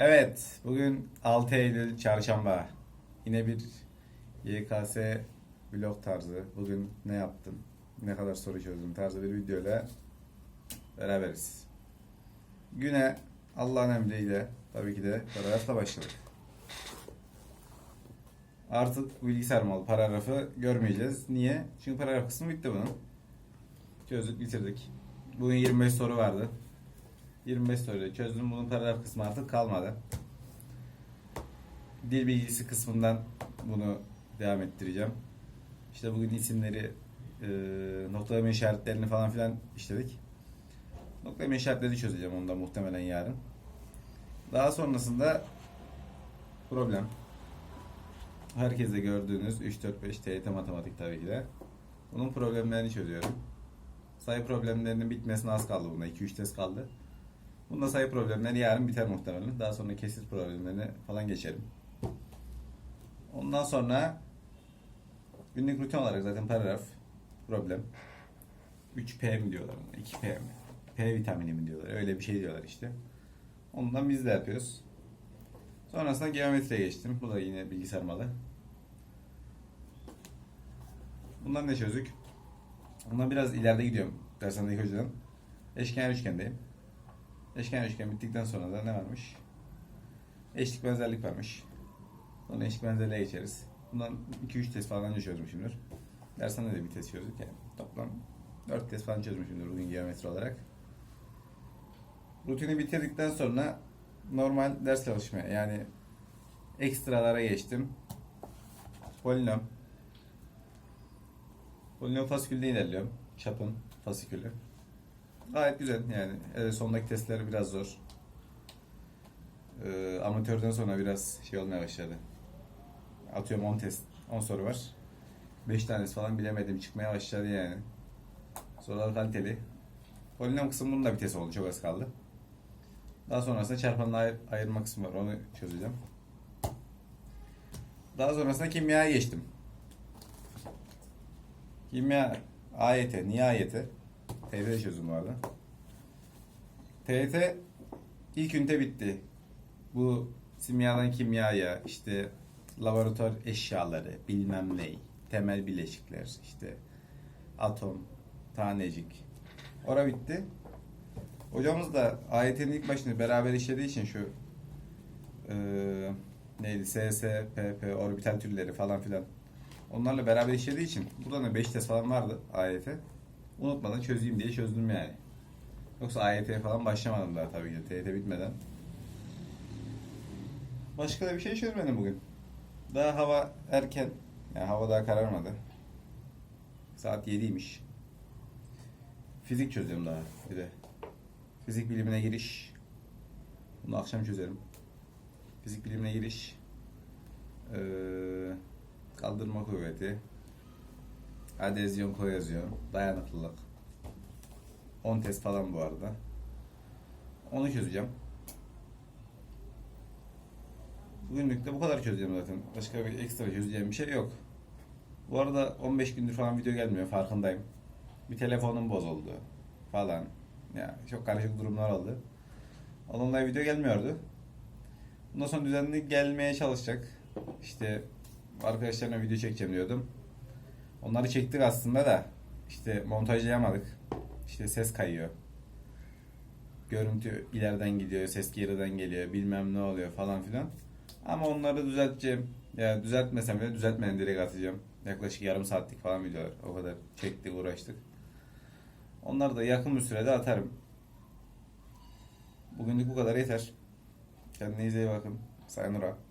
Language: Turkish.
Evet, bugün 6 Eylül Çarşamba. Yine bir YKS vlog tarzı. Bugün ne yaptım, ne kadar soru çözdüm tarzı bir videoyla beraberiz. Güne Allah'ın emriyle tabii ki de paragrafla başladık. Artık bilgisayar malı paragrafı görmeyeceğiz. Niye? Çünkü paragraf kısmı bitti bunun. Çözdük, bitirdik. Bugün 25 soru vardı. 25 soruyla çözdüm. Bunun paragraf kısmı artık kalmadı. Dil bilgisi kısmından bunu devam ettireceğim. İşte bugün isimleri, e, noktalama işaretlerini falan filan işledik. Noktalama işaretleri çözeceğim onda muhtemelen yarın. Daha sonrasında problem. Herkese gördüğünüz 3, 4, 5 TYT matematik tabii ki de. Bunun problemlerini çözüyorum. Sayı problemlerinin bitmesine az kaldı buna. 2-3 test kaldı. Bunda sayı problemleri yarın biter muhtemelen. Daha sonra kesit problemlerine falan geçelim. Ondan sonra günlük rutin olarak zaten paragraf problem. 3P mi diyorlar ona? 2P mi? P vitamini mi diyorlar? Öyle bir şey diyorlar işte. Ondan biz de yapıyoruz. Sonrasında geometriye geçtim. Bu da yine bilgisayar malı. Bundan ne çözdük? Bundan biraz ileride gidiyorum dershanedeki hocadan. Eşkenar üçgendeyim. Eşkenar üçgen bittikten sonra da ne varmış? Eşlik benzerlik varmış. Sonra eşlik benzerliğe geçeriz. Bundan 2-3 test falan önce çözmüşümdür. Dershanede de bir test çözdük yani. Toplam 4 test falan çözmüşümdür bugün geometri olarak. Rutini bitirdikten sonra normal ders çalışmaya yani ekstralara geçtim. Polinom. Polinom fasikülde ilerliyorum. Çapın fasikülü. Gayet güzel yani. Evet, sondaki testler biraz zor. Ee, amatörden sonra biraz şey olmaya başladı. Atıyorum 10 test, 10 soru var. 5 tanesi falan bilemedim çıkmaya başladı yani. Sorular kaliteli. Polinom kısmının da bir test oldu. Çok az kaldı. Daha sonrasında çarpanla ayır, ayırma kısmı var. Onu çözeceğim. Daha sonrasında kimyaya geçtim. Kimya AYT. Niye AYT? TYT çözdüm bu arada. TYT ilk ünite bitti. Bu simyadan kimyaya, işte laboratuvar eşyaları, bilmem ne, temel bileşikler, işte atom, tanecik. Ora bitti. Hocamız da AYT'nin ilk başını beraber işlediği için şu eee neydi SS, PP, orbital türleri falan filan onlarla beraber işlediği için burada da 5 test falan vardı AYT. Unutmadan çözeyim diye çözdüm yani. Yoksa AYT'ye falan başlamadım daha tabii ki. TYT bitmeden. Başka da bir şey çözmedim bugün. Daha hava erken. Yani hava daha kararmadı. Saat 7'ymiş. Fizik çözüyorum daha bir de. Fizik bilimine giriş. Bunu akşam çözerim. Fizik bilimine giriş. Ee, kaldırma kuvveti. Adezyon, kohezyon, dayanıklılık. 10 test falan bu arada. Onu çözeceğim. Bugünlük de bu kadar çözeceğim zaten. Başka bir ekstra çözeceğim bir şey yok. Bu arada 15 gündür falan video gelmiyor farkındayım. Bir telefonum bozuldu falan. Ya çok karışık durumlar oldu. Onunla video gelmiyordu. Bundan sonra düzenli gelmeye çalışacak. İşte arkadaşlarımla video çekeceğim diyordum. Onları çektik aslında da işte montajlayamadık. İşte ses kayıyor. Görüntü ileriden gidiyor, ses geriden geliyor, bilmem ne oluyor falan filan. Ama onları düzelteceğim. Ya düzeltmesem bile düzeltmeden direkt atacağım. Yaklaşık yarım saatlik falan videolar. O kadar çektik, uğraştık. Onları da yakın bir sürede atarım. Bugünlük bu kadar yeter. Kendinize iyi bakın. Sayın Ura.